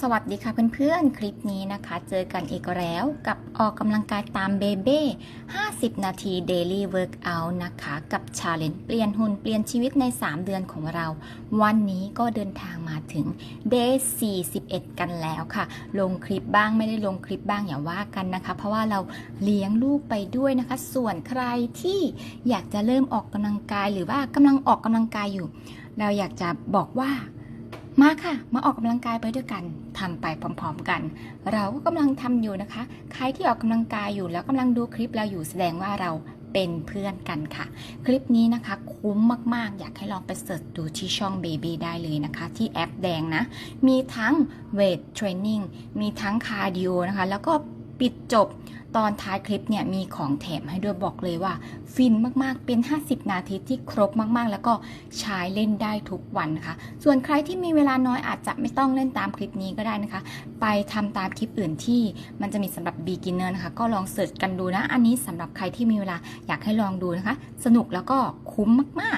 สวัสดีค่ะเพื่อนๆ คลิปนี้นะคะ เจอกันอีกแล้วกับออกกำลังกายตามเบเบ้ 50 นาที Daily Workout นะคะ กับ Challenge เปลี่ยนหุ่นเปลี่ยนชีวิตใน 3 เดือนของเรา วันนี้ก็เดินทางมาถึง Day 41 กันแล้วค่ะ ลงคลิปบ้างไม่ได้ลงคลิปบ้างอย่าว่ากันนะคะ เพราะว่าเราเลี้ยงลูกไปด้วยนะคะ ส่วนใครที่อยากจะเริ่มออกกำลังกายหรือว่ากำลังออกกำลังกายอยู่ เราอยากจะบอกว่า มาค่ะ มาออกกำลังกายไปด้วยกันทำไปพร้อมๆกัน เราก็กำลังทำอยู่นะคะ ใครที่ออกกำลังกายอยู่แล้วกำลังดูคลิปเราอยู่แสดงว่าเราเป็นเพื่อนกันค่ะ คลิปนี้นะคะ คุ้มมากๆ อยากให้ลองไปเสิร์ชดูที่ช่อง Baby ได้เลยนะคะ ที่แอปแดงนะ มีทั้งเวทเทรนนิ่งมีทั้งคาร์ดิโอนะคะ แล้วก็ปิดจบ ตอนท้ายคลิปเนี่ยมีของแถมให้ด้วยบอกเลยว่า ฟินมากๆเป็น 50 นาทีที่ครบมากๆ แล้วก็ใช้เล่นได้ทุกวันนะคะ ส่วนใครที่มีเวลาน้อยอาจจะไม่ต้องเล่นตามคลิปนี้ก็ได้นะคะ ไปทำตามคลิปอื่นที่มันจะมีสำหรับ beginner นะคะ ก็ลองเสิร์ชกันดูนะ อันนี้สำหรับใครที่มีเวลาอยากให้ลองดูนะคะ สนุกแล้วก็คุ้มมาก